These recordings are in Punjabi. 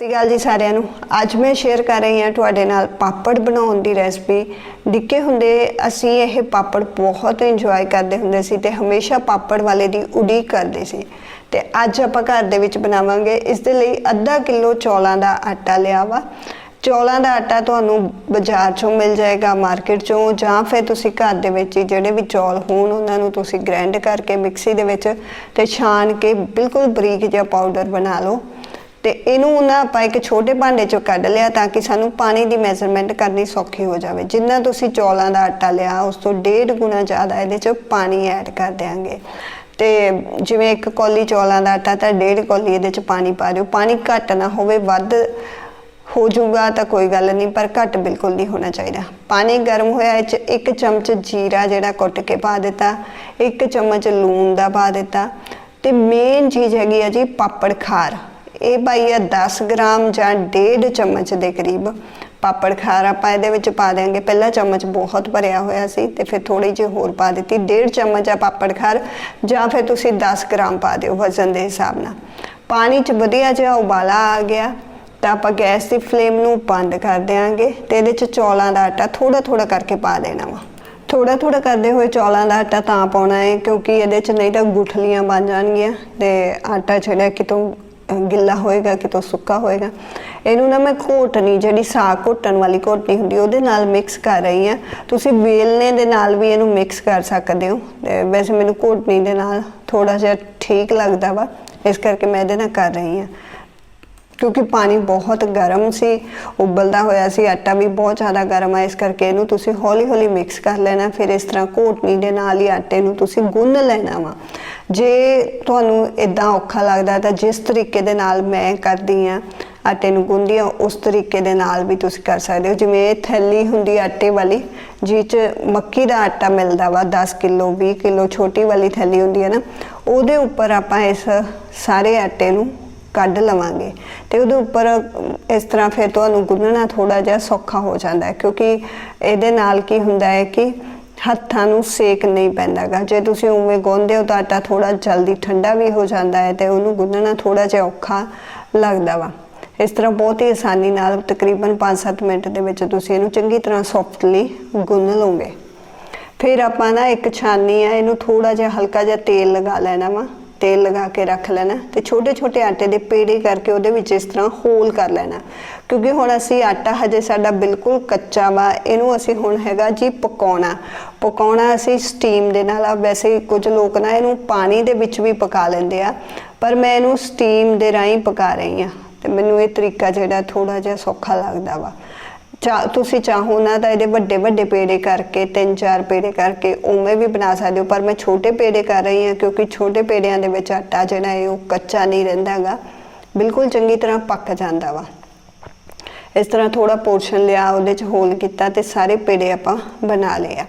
ਸਤਿ ਸ਼੍ਰੀ ਅਕਾਲ ਜੀ ਸਾਰਿਆਂ ਨੂੰ। ਅੱਜ ਮੈਂ ਸ਼ੇਅਰ ਕਰ ਰਹੀ ਹਾਂ ਤੁਹਾਡੇ ਨਾਲ ਪਾਪੜ ਬਣਾਉਣ ਦੀ ਰੈਸਪੀ ਨਿੱਕੇ ਹੁੰਦੇ ਅਸੀਂ ਇਹ ਪਾਪੜ ਬਹੁਤ ਇੰਜੋਏ ਕਰਦੇ ਹੁੰਦੇ ਸੀ ਤੇ ਹਮੇਸ਼ਾ ਪਾਪੜ ਵਾਲੇ ਦੀ ਉਡੀਕ ਕਰਦੇ ਸੀ। ਤੇ ਅੱਜ ਆਪਾਂ ਘਰ ਦੇ ਵਿੱਚ ਬਣਾਵਾਂਗੇ। ਇਸ ਦੇ ਲਈ ਅੱਧਾ ਕਿਲੋ ਚੌਲਾਂ ਦਾ ਆਟਾ ਲਿਆ ਵਾ ਚੌਲਾਂ ਦਾ ਆਟਾ ਤੁਹਾਨੂੰ ਬਾਜ਼ਾਰ ਚੋਂ ਮਿਲ ਜਾਏਗਾ ਮਾਰਕੀਟ ਚੋਂ, ਜਾਂ ਫਿਰ ਤੁਸੀਂ ਘਰ ਦੇ ਵਿੱਚ ਹੀ ਜਿਹੜੇ ਵੀ ਚੌਲ ਹੋਣ, ਉਹਨਾਂ ਨੂੰ ਤੁਸੀਂ ਗ੍ਰਾਈਂਡ ਕਰਕੇ ਮਿਕਸੀ ਦੇ ਵਿੱਚ ਤੇ ਛਾਣ ਕੇ ਬਿਲਕੁਲ ਬਰੀਕ ਜਿਹਾ ਪਾਊਡਰ ਬਣਾ ਲਓ। ਤੇ ਇਹਨੂੰ ਨਾ ਆਪਾਂ ਇੱਕ ਛੋਟੇ ਭਾਂਡੇ ਚੋਂ ਕੱਢ ਲਿਆ ਤਾਂ ਕਿ ਸਾਨੂੰ ਪਾਣੀ ਦੀ ਮੈਜ਼ਰਮੈਂਟ ਕਰਨੀ ਸੌਖੀ ਹੋ ਜਾਵੇ। ਜਿੰਨਾ ਤੁਸੀਂ ਚੌਲਾਂ ਦਾ ਆਟਾ ਲਿਆ, ਉਸ ਤੋਂ ਡੇਢ ਗੁਣਾ ਜ਼ਿਆਦਾ ਇਹਦੇ ਚ ਪਾਣੀ ਐਡ ਕਰ ਦਿਆਂਗੇ। ਤੇ ਜਿਵੇਂ ਇੱਕ ਕੌਲੀ ਚੌਲਾਂ ਦਾ ਆਟਾ, ਤਾਂ ਡੇਢ ਕੌਲੀ ਇਹਦੇ ਚ ਪਾਣੀ ਪਾ ਦਿਓ। ਪਾਣੀ ਘੱਟ ਨਾ ਹੋਵੇ, ਵੱਧ ਹੋ ਜਾਊਗਾ ਤਾਂ ਕੋਈ ਗੱਲ ਨਹੀਂ, ਪਰ ਘੱਟ ਬਿਲਕੁਲ ਨਹੀਂ ਹੋਣਾ ਚਾਹੀਦਾ। ਪਾਣੀ ਗਰਮ ਹੋਇਆ, ਇਹ ਚ ਇੱਕ ਚਮਚ ਜੀਰਾ ਜਿਹੜਾ ਕੁੱਟ ਕੇ ਪਾ ਦਿੱਤਾ, ਇੱਕ ਚਮਚ ਲੂਣ ਦਾ ਪਾ ਦਿੱਤਾ। ਤੇ ਮੇਨ ਚੀਜ਼ ਹੈਗੀ ਆ ਜੀ ਪਾਪੜ ਖਾਰ। ਇਹ ਪਾਈ ਆ 10 ਗ੍ਰਾਮ ਜਾਂ 1.5 ਚਮਚ ਦੇ ਕਰੀਬ ਪਾਪੜ ਖਾਰ ਆਪਾਂ ਇਹਦੇ ਵਿੱਚ ਪਾ ਦੇਾਂਗੇ ਪਹਿਲਾ ਚਮਚ ਬਹੁਤ ਭਰਿਆ ਹੋਇਆ ਸੀ ਤੇ ਫਿਰ ਥੋੜੀ ਜਿਹੀ ਹੋਰ ਪਾ ਦਿੱਤੀ। 1.5 ਚਮਚ ਆ ਪਾਪੜ ਖਾਰ ਜਾਂ ਫਿਰ ਤੁਸੀਂ 10 ਗ੍ਰਾਮ ਪਾ ਦਿਓ ਵਜ਼ਨ ਦੇ ਹਿਸਾਬ ਨਾਲ। ਪਾਣੀ 'ਚ ਵਧੀਆ ਜਿਹਾ ਉਬਾਲਾ ਆ ਗਿਆ ਤਾਂ ਆਪਾਂ ਗੈਸ ਦੀ ਫਲੇਮ ਨੂੰ ਬੰਦ ਕਰ ਦੇਾਂਗੇ ਤੇ ਇਹਦੇ 'ਚ ਚੌਲਾਂ ਦਾ ਆਟਾ ਥੋੜਾ ਥੋੜਾ ਕਰਕੇ ਪਾ ਦੇਣਾ ਵਾ। ਥੋੜਾ ਥੋੜਾ ਕਰਦੇ ਹੋਏ ਚੌਲਾਂ ਦਾ ਆਟਾ ਤਾਂ ਪਾਉਣਾ ਹੈ ਕਿਉਂਕਿ ਇਹਦੇ 'ਚ ਨਹੀਂ ਤਾਂ ਗੁਠਲੀਆਂ ਬਣ ਜਾਣਗੀਆਂ ਤੇ ਆਟਾ ਜਿਹੜਾ ਕਿਤੋਂ ਗਿੱਲਾ ਹੋਏਗਾ ਕਿਤੋਂ ਸੁੱਕਾ ਹੋਏਗਾ। ਇਹਨੂੰ ਨਾ ਮੈਂ ਘੋਟਣੀ ਜਿਹੜੀ ਸਾਗ ਘੋਟਣ ਵਾਲੀ ਘੋਟਣੀ ਹੁੰਦੀ, ਉਹਦੇ ਨਾਲ ਮਿਕਸ ਕਰ ਰਹੀ ਆ ਤੁਸੀਂ ਵੇਲਨੇ ਦੇ ਨਾਲ ਵੀ ਇਹਨੂੰ ਮਿਕਸ ਕਰ ਸਕਦੇ ਹੋ। ਵੈਸੇ ਮੈਨੂੰ ਘੋਟਣੀ ਦੇ ਨਾਲ ਥੋੜਾ ਜਿਹਾ ਠੀਕ ਲੱਗਦਾ ਵਾ। ਇਸ ਕਰਕੇ ਮੈਂ ਇਹਦੇ ਨਾਲ ਕਰ ਰਹੀ ਆ ਕਿਉਂਕਿ ਪਾਣੀ ਬਹੁਤ ਗਰਮ ਸੀ, ਉਬਲਦਾ ਹੋਇਆ ਸੀ, ਆਟਾ ਵੀ ਬਹੁਤ ਜ਼ਿਆਦਾ ਗਰਮ ਹੈ ਇਸ ਕਰਕੇ ਇਹਨੂੰ ਤੁਸੀਂ ਹੌਲੀ ਹੌਲੀ ਮਿਕਸ ਕਰ ਲੈਣਾ, ਫਿਰ ਇਸ ਤਰ੍ਹਾਂ ਘੋਟਣੀ ਦੇ ਨਾਲ ਹੀ ਆਟੇ ਨੂੰ ਤੁਸੀਂ ਗੁੰਨ ਲੈਣਾ ਵਾ। ਜੇ ਤੁਹਾਨੂੰ ਇਦਾਂ ਔਖਾ ਲੱਗਦਾ ਤਾਂ ਜਿਸ ਤਰੀਕੇ ਦੇ ਨਾਲ ਮੈਂ ਕਰਦੀ ਆ, ਆਟੇ ਨੂੰ ਗੁੰਨਦੀ ਆ, ਉਸ ਤਰੀਕੇ ਦੇ ਨਾਲ ਵੀ ਤੁਸੀਂ ਕਰ ਸਕਦੇ ਹੋ। ਜਿਵੇਂ ਇਹ ਥੈਲੀ ਹੁੰਦੀ ਆਟੇ ਵਾਲੀ ਜਿਹ ਚ ਮੱਕੀ ਦਾ ਆਟਾ ਮਿਲਦਾ ਵਾ 10 ਕਿਲੋ 20 ਕਿਲੋ ਛੋਟੀ ਵਾਲੀ ਥੈਲੀ ਹੁੰਦੀ ਹੈ ਨਾ, ਉਹਦੇ ਉੱਪਰ ਆਪਾਂ ਇਸ ਸਾਰੇ ਆਟੇ ਨੂੰ ਕੱਢ ਲਵਾਂਗੇ। ਤੇ ਉਹਦੇ ਉੱਪਰ ਇਸ ਤਰ੍ਹਾਂ ਫਿਰ ਤੁਹਾਨੂੰ ਗੁੰਨਣਾ ਥੋੜਾ ਜਿਹਾ ਸੌਖਾ ਹੋ ਜਾਂਦਾ ਹੈ, ਕਿਉਂਕਿ ਇਹਦੇ ਨਾਲ ਕੀ ਹੁੰਦਾ ਹੈ ਕਿ ਹੱਥਾਂ ਨੂੰ ਸੇਕ ਨਹੀਂ ਪੈਂਦਾਗਾ। ਜੇ ਤੁਸੀਂ ਉਵੇਂ ਗੁੰਨਦੇ ਹੋ ਤਾਂ ਆਟਾ ਥੋੜਾ ਜਲਦੀ ਠੰਡਾ ਵੀ ਹੋ ਜਾਂਦਾ ਹੈ ਤੇ ਉਹਨੂੰ ਗੁੰਨਣਾ ਥੋੜਾ ਜਿਹਾ ਔਖਾ ਲੱਗਦਾ ਵਾ। ਇਸ ਤਰ੍ਹਾਂ ਬਹੁਤ ਹੀ ਆਸਾਨੀ ਨਾਲ ਤਕਰੀਬਨ 5-7 ਮਿੰਟ ਦੇ ਵਿੱਚ ਤੁਸੀਂ ਇਹਨੂੰ ਚੰਗੀ ਤਰ੍ਹਾਂ ਸੌਫਟਲੀ ਗੁੰਨ ਲਓਗੇ। ਫਿਰ ਆਪਾਂ ਨਾ ਇੱਕ ਛਾਨੀ ਆ, ਇਹਨੂੰ ਥੋੜਾ ਜਿਹਾ ਹਲਕਾ ਜਿਹਾ ਤੇਲ ਲਗਾ ਲੈਣਾ ਵਾ। ਤੇਲ ਲਗਾ ਕੇ ਰੱਖ ਲੈਣਾ ਤੇ ਛੋਟੇ ਛੋਟੇ ਆਟੇ ਦੇ ਪੇੜੇ ਕਰਕੇ ਉਹਦੇ ਵਿੱਚ ਇਸ ਤਰ੍ਹਾਂ ਹੋਲ ਕਰ ਲੈਣਾ। ਕਿਉਂਕਿ ਹੁਣ ਅਸੀਂ ਆਟਾ ਹਜੇ ਸਾਡਾ ਬਿਲਕੁਲ ਕੱਚਾ ਵਾ, ਇਹਨੂੰ ਅਸੀਂ ਹੁਣ ਹੈਗਾ ਜੀ ਪਕਾਉਣਾ। ਪਕਾਉਣਾ ਅਸੀਂ ਸਟੀਮ ਦੇ ਨਾਲ ਆ ਵੈਸੇ ਕੁਝ ਲੋਕ ਨਾ ਇਹਨੂੰ ਪਾਣੀ ਦੇ ਵਿੱਚ ਵੀ ਪਕਾ ਲੈਂਦੇ ਆ, ਪਰ ਮੈਂ ਇਹਨੂੰ ਸਟੀਮ ਦੇ ਰਾਹੀਂ ਪਕਾ ਰਹੀ ਆ ਤੇ ਮੈਨੂੰ ਇਹ ਤਰੀਕਾ ਜਿਹੜਾ ਥੋੜਾ ਜਿਹਾ ਸੌਖਾ ਲੱਗਦਾ ਵਾ। ਚਾ, ਤੁਸੀਂ ਚਾਹੋ ਨਾ ਤਾਂ ਇਹਦੇ ਵੱਡੇ ਵੱਡੇ ਪੇੜੇ ਕਰਕੇ ਤਿੰਨ ਚਾਰ ਪੇੜੇ ਕਰਕੇ ਉਵੇਂ ਵੀ ਬਣਾ ਸਕਦੇ ਹੋ। ਪਰ ਮੈਂ ਛੋਟੇ ਪੇੜੇ ਕਰ ਰਹੀ ਹਾਂ ਕਿਉਂਕਿ ਛੋਟੇ ਪੇੜਿਆਂ ਦੇ ਵਿੱਚ ਆਟਾ ਜਿਹੜਾ ਹੈ ਉਹ ਕੱਚਾ ਨਹੀਂ ਰਹਿੰਦਾਗਾ ਬਿਲਕੁਲ ਚੰਗੀ ਤਰ੍ਹਾਂ ਪੱਕ ਜਾਂਦਾ ਵਾ। ਇਸ ਤਰ੍ਹਾਂ ਥੋੜਾ ਪੋਰਸ਼ਨ ਲਿਆ, ਉਹਦੇ ਚ ਹੋਲ ਕੀਤਾ ਤੇ ਸਾਰੇ ਪੇੜੇ ਆਪਾਂ ਬਣਾ ਲਏ ਆ।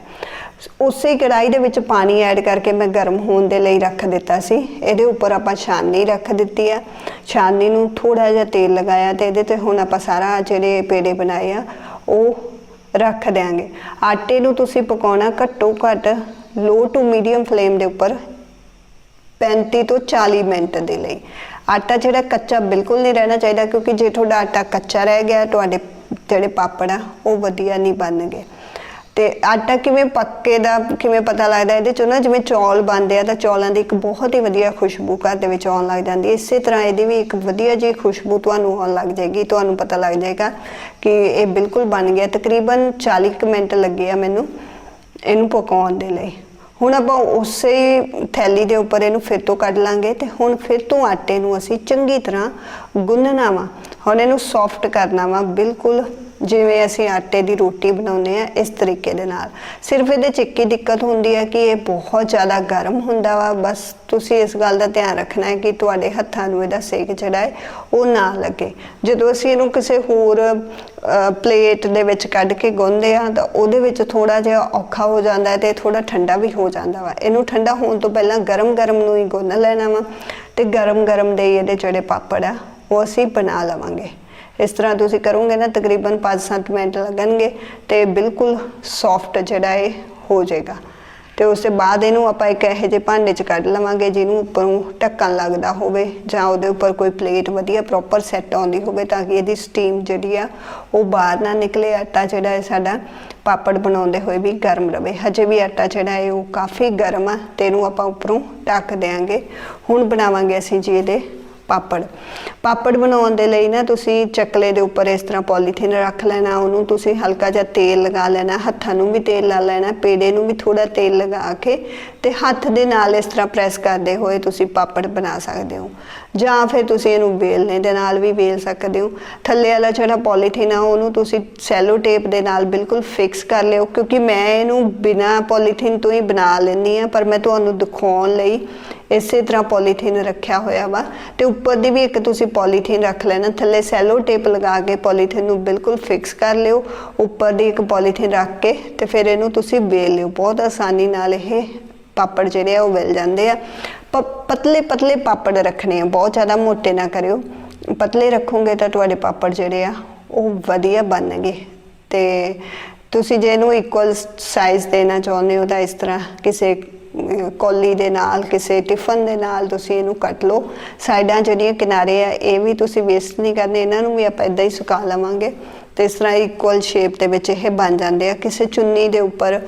ਉਸੇ ਕੜਾਈ ਦੇ ਵਿੱਚ ਪਾਣੀ ਐਡ ਕਰਕੇ ਮੈਂ ਗਰਮ ਹੋਣ ਦੇ ਲਈ ਰੱਖ ਦਿੱਤਾ ਸੀ। ਇਹਦੇ ਉੱਪਰ ਆਪਾਂ ਛਾਨਣੀ ਰੱਖ ਦਿੱਤੀ ਆ। ਛਾਨਣੀ ਨੂੰ ਥੋੜਾ ਜਿਹਾ ਤੇਲ ਲਗਾਇਆ ਤੇ ਇਹਦੇ ਤੇ ਹੁਣ ਆਪਾਂ ਸਾਰਾ ਜਿਹੜੇ ਪੇੜੇ ਬਣਾਏ ਆ, ਉਹ ਰੱਖ ਦਿਆਂਗੇ। ਆਟੇ ਨੂੰ ਤੁਸੀਂ ਪਕਾਉਣਾ ਘੱਟੋ ਘੱਟ ਲੋ ਟੂ ਮੀਡੀਅਮ ਫਲੇਮ ਦੇ ਉੱਪਰ 35 ਤੋਂ 40 ਮਿੰਟ ਦੇ ਲਈ। ਆਟਾ ਜਿਹੜਾ ਕੱਚਾ ਬਿਲਕੁਲ ਨਹੀਂ ਰਹਿਣਾ ਚਾਹੀਦਾ ਕਿਉਂਕਿ ਜੇ ਤੁਹਾਡਾ ਆਟਾ ਕੱਚਾ ਰਹਿ ਗਿਆ, ਤੁਹਾਡੇ ਜਿਹੜੇ ਪਾਪੜ ਆ, ਉਹ ਵਧੀਆ ਨਹੀਂ ਬਣਨਗੇ। ਤੇ ਆਟਾ ਕਿਵੇਂ ਪੱਕੇ ਦਾ, ਕਿਵੇਂ ਪਤਾ ਲੱਗਦਾ ਇਹਦੇ ਚੋਂ ਨਾ, ਜਿਵੇਂ ਚੌਲ ਬਣਦੇ ਆ ਤਾਂ ਚੌਲਾਂ ਦੀ ਇੱਕ ਬਹੁਤ ਹੀ ਵਧੀਆ ਖੁਸ਼ਬੂ ਘਰ ਦੇ ਵਿੱਚ ਆਉਣ ਲੱਗ ਜਾਂਦੀ ਹੈ। ਇਸੇ ਤਰ੍ਹਾਂ ਇਹਦੀ ਵੀ ਇੱਕ ਵਧੀਆ ਜਿਹੀ ਖੁਸ਼ਬੂ ਤੁਹਾਨੂੰ ਆਉਣ ਲੱਗ ਜਾਏਗੀ, ਤੁਹਾਨੂੰ ਪਤਾ ਲੱਗ ਜਾਏਗਾ ਕਿ ਇਹ ਬਿਲਕੁਲ ਬਣ ਗਿਆ। ਤਕਰੀਬਨ 40 ਕੁ ਮਿੰਟ ਲੱਗੇ ਆ ਮੈਨੂੰ ਇਹਨੂੰ ਪਕਾਉਣ ਦੇ ਲਈ। ਹੁਣ ਆਪਾਂ ਉਸੇ ਥੈਲੀ ਦੇ ਉੱਪਰ ਇਹਨੂੰ ਫਿਰ ਤੋਂ ਕੱਢ ਲਾਂਗੇ ਤੇ ਹੁਣ ਫਿਰ ਤੋਂ ਆਟੇ ਨੂੰ ਅਸੀਂ ਚੰਗੀ ਤਰ੍ਹਾਂ ਗੁੰਨਣਾ ਵਾ। ਹੁਣ ਇਹਨੂੰ ਸੌਫਟ ਕਰਨਾ ਵਾ, ਬਿਲਕੁਲ ਜਿਵੇਂ ਅਸੀਂ ਆਟੇ ਦੀ ਰੋਟੀ ਬਣਾਉਂਦੇ ਆ ਇਸ ਤਰੀਕੇ ਦੇ ਨਾਲ। ਸਿਰਫ ਇਹਦੇ ਚ ਇੱਕ ਹੀ ਦਿੱਕਤ ਹੁੰਦੀ ਹੈ ਕਿ ਇਹ ਬਹੁਤ ਜ਼ਿਆਦਾ ਗਰਮ ਹੁੰਦਾ ਵਾ। ਬਸ ਤੁਸੀਂ ਇਸ ਗੱਲ ਦਾ ਧਿਆਨ ਰੱਖਣਾ ਹੈ ਕਿ ਤੁਹਾਡੇ ਹੱਥਾਂ ਨੂੰ ਇਹਦਾ ਸੇਕ ਜਿਹੜਾ ਹੈ ਉਹ ਨਾ ਲੱਗੇ। ਜਦੋਂ ਅਸੀਂ ਇਹਨੂੰ ਕਿਸੇ ਹੋਰ ਪਲੇਟ ਦੇ ਵਿੱਚ ਕੱਢ ਕੇ ਗੁੰਨਦੇ ਆ ਤਾਂ ਉਹਦੇ ਵਿੱਚ ਥੋੜਾ ਜਿਹਾ ਔਖਾ ਹੋ ਜਾਂਦਾ ਹੈ ਤੇ ਥੋੜਾ ਠੰਡਾ ਵੀ ਹੋ ਜਾਂਦਾ ਵਾ। ਇਹਨੂੰ ਠੰਡਾ ਹੋਣ ਤੋਂ ਪਹਿਲਾਂ ਗਰਮ-ਗਰਮ ਨੂੰ ਹੀ ਗੁੰਨ ਲੈਣਾ ਵਾ ਤੇ ਗਰਮ-ਗਰਮ ਦੇ ਇਹਦੇ ਜਿਹੜੇ ਪਾਪੜ ਆ, ਉਹ ਅਸੀਂ ਬਣਾ ਲਵਾਂਗੇ। ਇਸ ਤਰ੍ਹਾਂ ਤੁਸੀਂ ਕਰੋਗੇ ਨਾ, ਤਕਰੀਬਨ 5-7 ਮਿੰਟ ਲੱਗਣਗੇ ਤੇ ਬਿਲਕੁਲ ਸੌਫਟ ਜਿਹੜਾ ਇਹ ਹੋ ਜਾਏਗਾ। ਤੇ ਉਸ ਤੋਂ ਬਾਅਦ ਇਹਨੂੰ ਆਪਾਂ ਇੱਕ ਇਹੋ ਜਿਹੇ ਭਾਂਡੇ 'ਚ ਕੱਢ ਲਵਾਂਗੇ, ਜਿਹਨੂੰ ਉੱਪਰੋਂ ਢੱਕਣ ਲੱਗਦਾ ਹੋਵੇ ਜਾਂ ਉਹਦੇ ਉੱਪਰ ਕੋਈ ਪਲੇਟ ਵਧੀਆ ਪ੍ਰੋਪਰ ਸੈੱਟ ਆਉਂਦੀ ਹੋਵੇ ਤਾਂ ਕਿ ਇਹਦੀ ਸਟੀਮ ਜਿਹੜੀ ਆ, ਉਹ ਬਾਹਰ ਨਾ ਨਿਕਲੇ। ਆਟਾ ਜਿਹੜਾ ਹੈ ਸਾਡਾ ਪਾਪੜ ਬਣਾਉਂਦੇ ਹੋਏ ਵੀ ਗਰਮ ਰਵੇ। ਹਜੇ ਵੀ ਆਟਾ ਜਿਹੜਾ ਹੈ ਉਹ ਕਾਫੀ ਗਰਮ ਆ ਤੇ ਇਹਨੂੰ ਆਪਾਂ ਉੱਪਰੋਂ ਢੱਕ ਦੇਾਂਗੇ ਹੁਣ ਬਣਾਵਾਂਗੇ ਅਸੀਂ ਜੀ ਇਹਦੇ ਪਾਪੜ। ਪਾਪੜ ਬਣਾਉਣ ਦੇ ਲਈ ਨਾ ਤੁਸੀਂ ਚੱਕਲੇ ਦੇ ਉੱਪਰ ਇਸ ਤਰ੍ਹਾਂ ਪੋਲੀਥੀਨ ਰੱਖ ਲੈਣਾ, ਉਹਨੂੰ ਤੁਸੀਂ ਹਲਕਾ ਜਿਹਾ ਤੇਲ ਲਗਾ ਲੈਣਾ, ਹੱਥਾਂ ਨੂੰ ਵੀ ਤੇਲ ਲਾ ਲੈਣਾ, ਪੇੜੇ ਨੂੰ ਵੀ ਥੋੜਾ ਤੇਲ ਲਗਾ ਕੇ ਤੇ ਹੱਥ ਦੇ ਨਾਲ ਇਸ ਤਰ੍ਹਾਂ ਪ੍ਰੈਸ ਕਰਦੇ ਹੋਏ ਤੁਸੀਂ ਪਾਪੜ ਬਣਾ ਸਕਦੇ ਹੋ। ਜਾਂ ਫਿਰ ਤੁਸੀਂ ਇਹਨੂੰ ਵੇਲਣੇ ਦੇ ਨਾਲ ਵੀ ਵੇਲ ਸਕਦੇ ਹੋ। ਥੱਲੇ ਵਾਲਾ ਜਿਹੜਾ ਪੋਲੀਥੀਨ ਆ, ਉਹਨੂੰ ਤੁਸੀਂ ਸੈਲੋ ਟੇਪ ਦੇ ਨਾਲ ਬਿਲਕੁਲ ਫਿਕਸ ਕਰ ਲਿਓ, ਕਿਉਂਕਿ ਮੈਂ ਇਹਨੂੰ ਬਿਨਾ ਪੋਲੀਥੀਨ ਤੋਂ ਹੀ ਬਣਾ ਲੈਂਦੀ ਆ ਪਰ ਮੈਂ ਤੁਹਾਨੂੰ ਦਿਖਾਉਣ ਲਈ ਇਸੇ ਤਰ੍ਹਾਂ ਪੋਲੀਥੀਨ ਰੱਖਿਆ ਹੋਇਆ ਵਾ ਤੇ ਉੱਪਰ ਦੀ ਵੀ ਇੱਕ ਤੁਸੀਂ ਪੋਲੀਥੀਨ ਰੱਖ ਲੈਣਾ, ਥੱਲੇ ਸੈਲੋ ਟੇਪ ਲਗਾ ਕੇ ਪੋਲੀਥੀਨ ਨੂੰ ਬਿਲਕੁਲ ਫਿਕਸ ਕਰ ਲਿਓ, ਉੱਪਰ ਦੀ ਇੱਕ ਪੋਲੀਥੀਨ ਰੱਖ ਕੇ ਤੇ ਫਿਰ ਇਹਨੂੰ ਤੁਸੀਂ ਵੇਲ ਲਿਓ। ਬਹੁਤ ਆਸਾਨੀ ਨਾਲ ਇਹ ਪਾਪੜ ਜਿਹੜੇ ਆ ਉਹ ਵੇਲ ਜਾਂਦੇ ਆ। ਪਤਲੇ ਪਤਲੇ ਪਾਪੜ ਰੱਖਣੇ ਆ, ਬਹੁਤ ਜ਼ਿਆਦਾ ਮੋਟੇ ਨਾ ਕਰਿਓ। ਪਤਲੇ ਰੱਖੋਗੇ ਤਾਂ ਤੁਹਾਡੇ ਪਾਪੜ ਜਿਹੜੇ ਆ, ਉਹ ਵਧੀਆ ਬਣਨਗੇ। ਤੇ ਤੁਸੀਂ ਜੇ ਇਹਨੂੰ ਇਕੁਅਲ ਸਾਈਜ਼ ਦੇਣਾ ਚਾਹੁੰਦੇ ਹੋ ਤਾਂ ਇਸ ਤਰ੍ਹਾਂ ਕਿਸੇ ਕੌਲੀ ਦੇ ਨਾਲ, ਕਿਸੇ ਟਿਫਨ ਦੇ ਨਾਲ ਤੁਸੀਂ ਇਹਨੂੰ ਕੱਟ ਲਓ। ਸਾਈਡਾਂ ਜਿਹੜੀਆਂ ਕਿਨਾਰੇ ਆ, ਇਹ ਵੀ ਤੁਸੀਂ ਵੇਸਟ ਨਹੀਂ ਕਰਨੇ, ਇਹਨਾਂ ਨੂੰ ਵੀ ਆਪਾਂ ਇਦਾਂ ਹੀ ਸੁਕਾ ਲਵਾਂਗੇ। ਤੇ ਇਸ ਤਰ੍ਹਾਂ ਇਕੁਅਲ ਸ਼ੇਪ ਦੇ ਵਿੱਚ ਇਹ ਬਣ ਜਾਂਦੇ ਆ। ਕਿਸੇ ਚੁੰਨੀ ਦੇ ਉੱਪਰ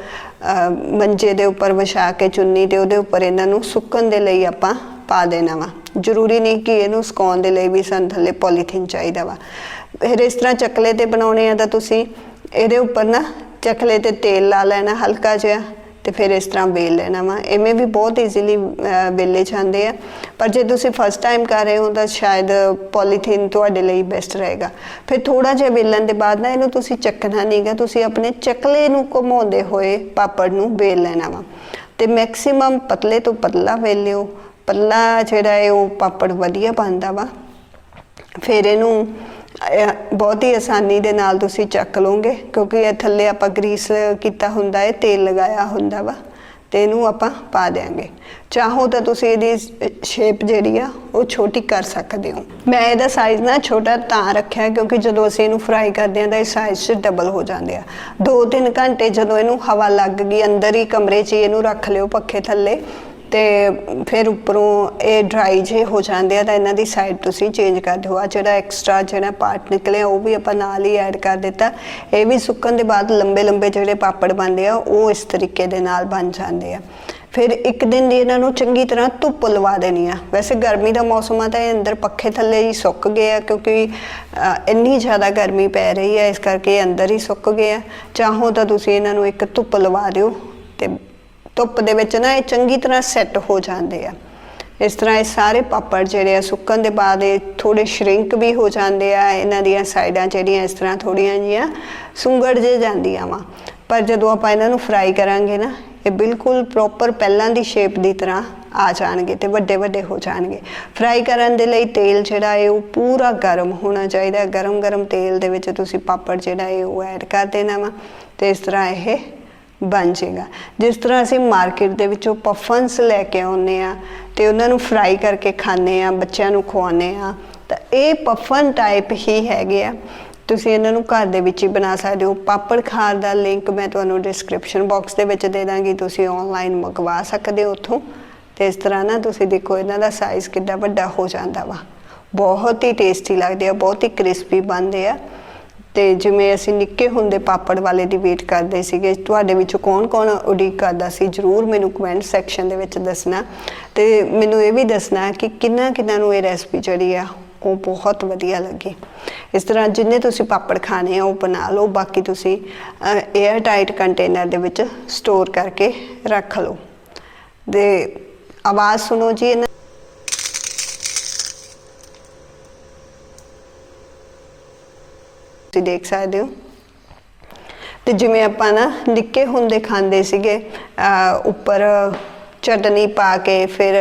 ਮੰਜੇ ਦੇ ਉੱਪਰ ਵਿਛਾ ਕੇ ਚੁੰਨੀ ਤੇ ਉਹਦੇ ਉੱਪਰ ਇਹਨਾਂ ਨੂੰ ਸੁੱਕਣ ਦੇ ਲਈ ਆਪਾਂ ਪਾ ਦੇਣਾ ਵਾ। ਜ਼ਰੂਰੀ ਨਹੀਂ ਕਿ ਇਹਨੂੰ ਸੁਕਾਉਣ ਦੇ ਲਈ ਵੀ ਸਾਨੂੰ ਥੱਲੇ ਪੋਲੀਥੀਨ ਚਾਹੀਦਾ ਵਾ। ਫਿਰ ਇਸ ਤਰ੍ਹਾਂ ਚਕਲੇ ਤੇ ਬਣਾਉਣੇ ਆ ਤਾਂ ਤੁਸੀਂ ਇਹਦੇ ਉੱਪਰ ਨਾ ਚਕਲੇ ਤੇ ਤੇਲ ਲਾ ਲੈਣਾ ਹਲਕਾ ਜਿਹਾ। ਤੇ ਫਿਰ ਇਸ ਤਰ੍ਹਾਂ ਵੇਲ ਲੈਣਾ ਵਾ। ਐਵੇਂ ਵੀ ਬਹੁਤ ਈਜ਼ੀਲੀ ਵੇਲੇ ਜਾਂਦੇ ਆ। ਪਰ ਜੇ ਤੁਸੀਂ ਫਸਟ ਟਾਈਮ ਕਰ ਰਹੇ ਹੋ ਤਾਂ ਸ਼ਾਇਦ ਪੋਲੀਥੀਨ ਤੁਹਾਡੇ ਲਈ ਬੈਸਟ ਰਹੇਗਾ। ਫਿਰ ਥੋੜਾ ਜਿਹਾ ਵੇਲਣ ਦੇ ਬਾਅਦ ਨਾ ਇਹਨੂੰ ਤੁਸੀਂ ਚੱਕਣਾ ਨਹੀਂਗਾ ਤੁਸੀਂ ਆਪਣੇ ਚੱਕਲੇ ਨੂੰ ਘੁਮਾਉਂਦੇ ਹੋਏ ਪਾਪੜ ਨੂੰ ਵੇਲ ਲੈਣਾ ਵਾ। ਤੇ ਮੈਕਸਿਮਮ ਪਤਲੇ ਤੋਂ ਪਤਲਾ ਵੇਲ ਲਿਓ। ਪਤਲਾ ਜਿਹੜਾ ਹੈ ਉਹ ਪਾਪੜ ਵਧੀਆ ਬਣਦਾ ਵਾ। ਫਿਰ ਇਹਨੂੰ ਅਹ, ਬਹੁਤ ਹੀ ਆਸਾਨੀ ਦੇ ਨਾਲ ਤੁਸੀਂ ਚੱਕ ਲਓਗੇ ਕਿਉਂਕਿ ਇਹ ਥੱਲੇ ਆਪਾਂ ਗਰੀਸ ਕੀਤਾ ਹੁੰਦਾ ਹੈ ਤੇਲ ਲਗਾਇਆ ਹੁੰਦਾ ਵਾ ਤੇ ਇਹਨੂੰ ਆਪਾਂ ਪਾ ਦੇਾਂਗੇ ਚਾਹੋ ਤਾਂ ਤੁਸੀਂ ਇਹਦੀ ਸ਼ੇਪ ਜਿਹੜੀ ਆ ਉਹ ਛੋਟੀ ਕਰ ਸਕਦੇ ਹੋ। ਮੈਂ ਇਹਦਾ ਸਾਈਜ਼ ਨਾ ਛੋਟਾ ਤਾਂ ਰੱਖਿਆ ਕਿਉਂਕਿ ਜਦੋਂ ਅਸੀਂ ਇਹਨੂੰ ਫਰਾਈ ਕਰਦੇ ਹਾਂ ਤਾਂ ਇਹ ਸਾਈਜ਼ 'ਚ ਡਬਲ ਹੋ ਜਾਂਦੇ ਆ। 2-3 ਘੰਟੇ ਜਦੋਂ ਇਹਨੂੰ ਹਵਾ ਲੱਗ ਗਈ ਅੰਦਰ ਹੀ ਕਮਰੇ 'ਚ ਇਹਨੂੰ ਰੱਖ ਲਿਓ ਪੱਖੇ ਥੱਲੇ ਤੇ ਫਿਰ ਉੱਪਰੋਂ ਇਹ ਡਰਾਈ ਜੇ ਹੋ ਜਾਂਦੇ ਆ, ਤਾਂ ਇਹਨਾਂ ਦੀ ਸਾਈਡ ਤੁਸੀਂ ਚੇਂਜ ਕਰ ਦਿਓ। ਆ ਜਿਹੜਾ ਐਕਸਟਰਾ ਜਿਹੜਾ ਪਾਰਟ ਨਿਕਲਿਆ, ਉਹ ਵੀ ਆਪਾਂ ਨਾਲ ਹੀ ਐਡ ਕਰ ਦਿੱਤਾ। ਇਹ ਵੀ ਸੁੱਕਣ ਦੇ ਬਾਅਦ ਲੰਬੇ ਲੰਬੇ ਜਿਹੜੇ ਪਾਪੜ ਬਣਦੇ ਆ, ਉਹ ਇਸ ਤਰੀਕੇ ਦੇ ਨਾਲ ਬਣ ਜਾਂਦੇ ਆ। ਫਿਰ ਇੱਕ ਦਿਨ ਦੀ ਇਹਨਾਂ ਨੂੰ ਚੰਗੀ ਤਰ੍ਹਾਂ ਧੁੱਪ ਲਵਾ ਦੇਣੀ ਆ। ਵੈਸੇ ਗਰਮੀ ਦਾ ਮੌਸਮ ਆ, ਤਾਂ ਇਹ ਅੰਦਰ ਪੱਖੇ ਥੱਲੇ ਹੀ ਸੁੱਕ ਗਏ ਆ, ਕਿਉਂਕਿ ਇੰਨੀ ਜ਼ਿਆਦਾ ਗਰਮੀ ਪੈ ਰਹੀ ਆ, ਇਸ ਕਰਕੇ ਇਹ ਅੰਦਰ ਹੀ ਸੁੱਕ ਗਏ ਆ। ਚਾਹੋ ਤਾਂ ਤੁਸੀਂ ਇਹਨਾਂ ਨੂੰ ਇੱਕ ਧੁੱਪ ਲਵਾ ਦਿਓ ਤੇ ਧੁੱਪ ਦੇ ਵਿੱਚ ਨਾ ਇਹ ਚੰਗੀ ਤਰ੍ਹਾਂ ਸੈੱਟ ਹੋ ਜਾਂਦੇ ਆ। ਇਸ ਤਰ੍ਹਾਂ ਇਹ ਸਾਰੇ ਪਾਪੜ ਜਿਹੜੇ ਆ ਸੁੱਕਣ ਦੇ ਬਾਅਦ ਇਹ ਥੋੜੇ ਸ਼ਰਿੰਕ ਵੀ ਹੋ ਜਾਂਦੇ ਆ, ਇਹਨਾਂ ਦੀਆਂ ਸਾਈਡਾਂ ਜਿਹੜੀਆਂ ਇਸ ਤਰ੍ਹਾਂ ਥੋੜੀਆਂ ਜੀਆਂ ਸੁੰਗੜ ਜੇ ਜਾਂਦੀਆਂ ਵਾ। ਪਰ ਜਦੋਂ ਆਪਾਂ ਇਹਨਾਂ ਨੂੰ ਫਰਾਈ ਕਰਾਂਗੇ ਨਾ, ਇਹ ਬਿਲਕੁਲ ਪ੍ਰੋਪਰ ਪਹਿਲਾਂ ਦੀ ਸ਼ੇਪ ਦੀ ਤਰ੍ਹਾਂ ਆ ਜਾਣਗੇ ਤੇ ਵੱਡੇ ਵੱਡੇ ਹੋ ਜਾਣਗੇ। ਫਰਾਈ ਕਰਨ ਦੇ ਲਈ ਤੇਲ ਜਿਹੜਾ ਹੈ ਉਹ ਪੂਰਾ ਗਰਮ ਹੋਣਾ ਚਾਹੀਦਾ, ਗਰਮ ਗਰਮ ਤੇਲ ਦੇ ਵਿੱਚ ਤੁਸੀਂ ਪਾਪੜ ਜਿਹੜਾ ਹੈ ਉਹ ਐਡ ਕਰ ਦੇਣਾ ਵਾ। ਤੇ ਇਸ ਤਰ੍ਹਾਂ ਇਹ ਬਣ ਜਾਏਗਾ। ਜਿਸ ਤਰ੍ਹਾਂ ਅਸੀਂ ਮਾਰਕੀਟ ਦੇ ਵਿੱਚੋਂ ਪਫਨਸ ਲੈ ਕੇ ਆਉਂਦੇ ਆ ਤੇ ਉਹਨਾਂ ਨੂੰ ਫਰਾਈ ਕਰਕੇ ਖਾਂਦੇ ਆ ਬੱਚਿਆਂ ਨੂੰ ਖਵਾਉਂਦੇ ਆ ਤਾਂ ਇਹ ਪਫਨ ਟਾਈਪ ਹੀ ਹੈਗੇ ਆ। ਤੁਸੀਂ ਇਹਨਾਂ ਨੂੰ ਘਰ ਦੇ ਵਿੱਚ ਹੀ ਬਣਾ ਸਕਦੇ ਹੋ। ਪਾਪੜ ਖਾਰ ਦਾ ਲਿੰਕ ਮੈਂ ਤੁਹਾਨੂੰ ਡਿਸਕ੍ਰਿਪਸ਼ਨ ਬਾਕਸ ਦੇ ਵਿੱਚ ਦੇ ਦਾਂਗੀ। ਤੁਸੀਂ ਆਨਲਾਈਨ ਮੰਗਵਾ ਸਕਦੇ ਹੋ ਉੱਥੋਂ। ਤੇ ਇਸ ਤਰ੍ਹਾਂ ਨਾ ਤੁਸੀਂ ਦੇਖੋ ਇਹਨਾਂ ਦਾ ਸਾਈਜ਼ ਕਿੰਨਾ ਵੱਡਾ ਹੋ ਜਾਂਦਾ ਵਾ। ਬਹੁਤ ਹੀ ਟੇਸਟੀ ਲੱਗਦੇ ਆ, ਬਹੁਤ ਹੀ ਕ੍ਰਿਸਪੀ ਬਣਦੇ ਆ। ਤੇ ਜਿਵੇਂ ਅਸੀਂ ਨਿੱਕੇ ਹੁੰਦੇ ਪਾਪੜ ਵਾਲੇ ਦੀ ਵੇਟ ਕਰਦੇ ਸੀਗੇ, ਤੁਹਾਡੇ ਵਿੱਚੋਂ ਕੌਣ-ਕੌਣ ਉਡੀਕ ਕਰਦਾ ਸੀ? ਜਰੂਰ ਮੈਨੂੰ ਕਮੈਂਟ ਸੈਕਸ਼ਨ ਦੇ ਵਿੱਚ ਦੱਸਣਾ। ਤੇ ਮੈਨੂੰ ਇਹ ਵੀ ਦੱਸਣਾ ਕਿ ਕਿੰਨਾ ਕਿੰਨਾ ਨੂੰ ਇਹ ਰੈਸਪੀ ਜਿਹੜੀ ਆ, ਉਹ ਬਹੁਤ ਵਧੀਆ ਲੱਗੀ। ਇਸ ਤਰ੍ਹਾਂ ਜਿੰਨੇ ਤੁਸੀਂ ਪਾਪੜ ਖਾਣੇ ਆ, ਉਹ ਬਣਾ ਲਓ। ਬਾਕੀ ਤੁਸੀਂ 에ਅਰ ਟਾਈਟ ਕੰਟੇਨਰ ਦੇ ਵਿੱਚ ਸਟੋਰ ਕਰਕੇ ਰੱਖ ਲਓ। ਦੇ ਆਵਾਜ਼ ਸੁਣੋ ਜੀ ਤੁਸੀਂ ਦੇਖ ਸਕਦੇ ਹੋ। ਤੇ ਜਿਵੇਂ ਆਪਾਂ ਨਾ ਨਿੱਕੇ ਹੁੰਦੇ ਖਾਂਦੇ ਸੀਗੇ ਉੱਪਰ ਚਟਨੀ ਪਾ ਕੇ, ਫਿਰ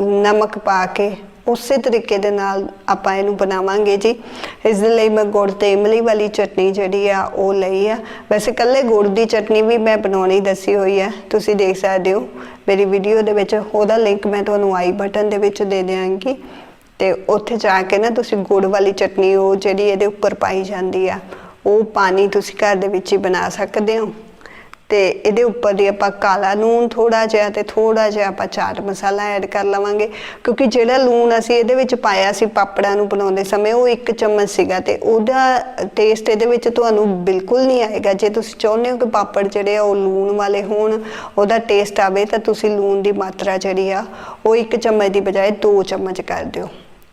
ਨਮਕ ਪਾ ਕੇ, ਉਸੇ ਤਰੀਕੇ ਦੇ ਨਾਲ ਆਪਾਂ ਇਹਨੂੰ ਬਣਾਵਾਂਗੇ ਜੀ। ਇਸ ਦੇ ਲਈ ਮੈਂ ਗੁੜ ਤੇ ਇਮਲੀ ਵਾਲੀ ਚਟਨੀ ਜਿਹੜੀ ਆ, ਉਹ ਲਈ ਆ। ਵੈਸੇ ਕੱਲੇ ਗੁੜ ਦੀ ਚਟਨੀ ਵੀ ਮੈਂ ਬਣਾਉਣੀ ਦੱਸੀ ਹੋਈ ਆ। ਤੁਸੀਂ ਦੇਖ ਸਕਦੇ ਹੋ, ਮੇਰੀ ਵੀਡੀਓ ਦੇ ਵਿੱਚ ਉਹਦਾ ਲਿੰਕ ਮੈਂ ਤੁਹਾਨੂੰ ਆਈ ਬਟਨ ਦੇ ਵਿੱਚ ਦੇ ਦਿਆਂਗੀ। ਤੇ ਉੱਥੇ ਜਾ ਕੇ ਨਾ ਤੁਸੀਂ ਗੁੜ ਵਾਲੀ ਚਟਨੀ ਉਹ ਜਿਹੜੀ ਇਹਦੇ ਉੱਪਰ ਪਾਈ ਜਾਂਦੀ ਆ, ਉਹ ਪਾਣੀ ਤੁਸੀਂ ਘਰ ਦੇ ਵਿੱਚ ਹੀ ਬਣਾ ਸਕਦੇ ਹੋ। ਤੇ ਇਹਦੇ ਉੱਪਰ ਦੀ ਆਪਾਂ ਕਾਲਾ ਲੂਣ ਥੋੜਾ ਜਿਹਾ ਤੇ ਥੋੜਾ ਜਿਹਾ ਆਪਾਂ ਚਾਟ ਮਸਾਲਾ ਐਡ ਕਰ ਲਵਾਂਗੇ। ਕਿਉਂਕਿ ਜਿਹੜਾ ਲੂਣ ਅਸੀਂ ਇਹਦੇ ਵਿੱਚ ਪਾਇਆ ਸੀ ਪਾਪੜਾਂ ਨੂੰ ਬਣਾਉਂਦੇ ਸਮੇਂ, ਉਹ ਇੱਕ ਚਮਚ ਸੀਗਾ ਤੇ ਉਹਦਾ ਟੇਸਟ ਇਹਦੇ ਵਿੱਚ ਤੁਹਾਨੂੰ ਬਿਲਕੁਲ ਨਹੀਂ ਆਏਗਾ। ਜੇ ਤੁਸੀਂ ਚਾਹੁੰਦੇ ਹੋ ਕਿ ਪਾਪੜ ਜਿਹੜੇ ਆ ਉਹ ਲੂਣ ਵਾਲੇ ਹੋਣ, ਉਹਦਾ ਟੇਸਟ ਆਵੇ ਤਾਂ ਤੁਸੀਂ ਲੂਣ ਦੀ ਮਾਤਰਾ ਜਿਹੜੀ ਆ, ਉਹ ਇੱਕ ਚਮਚ ਦੀ ਬਜਾਏ ਦੋ ਚਮਚ ਕਰ ਦਿਓ।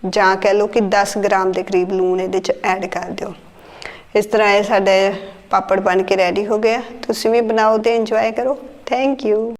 ਜਾਂ ਕਹਿ ਲਓ ਕਿ 10 ਗ੍ਰਾਮ ਦੇ ਕਰੀਬ ਲੂਣ ਇਹਦੇ ਚ ਐਡ ਕਰ ਦਿਓ। ਇਸ ਤਰ੍ਹਾਂ ਇਹ ਸਾਡੇ ਪਾਪੜ ਬਣ ਕੇ ਰੈਡੀ ਹੋ ਗਿਆ ਤੁਸੀਂ ਵੀ ਬਣਾਓ ਤੇ ਇੰਜੋਏ ਕਰੋ। Thank you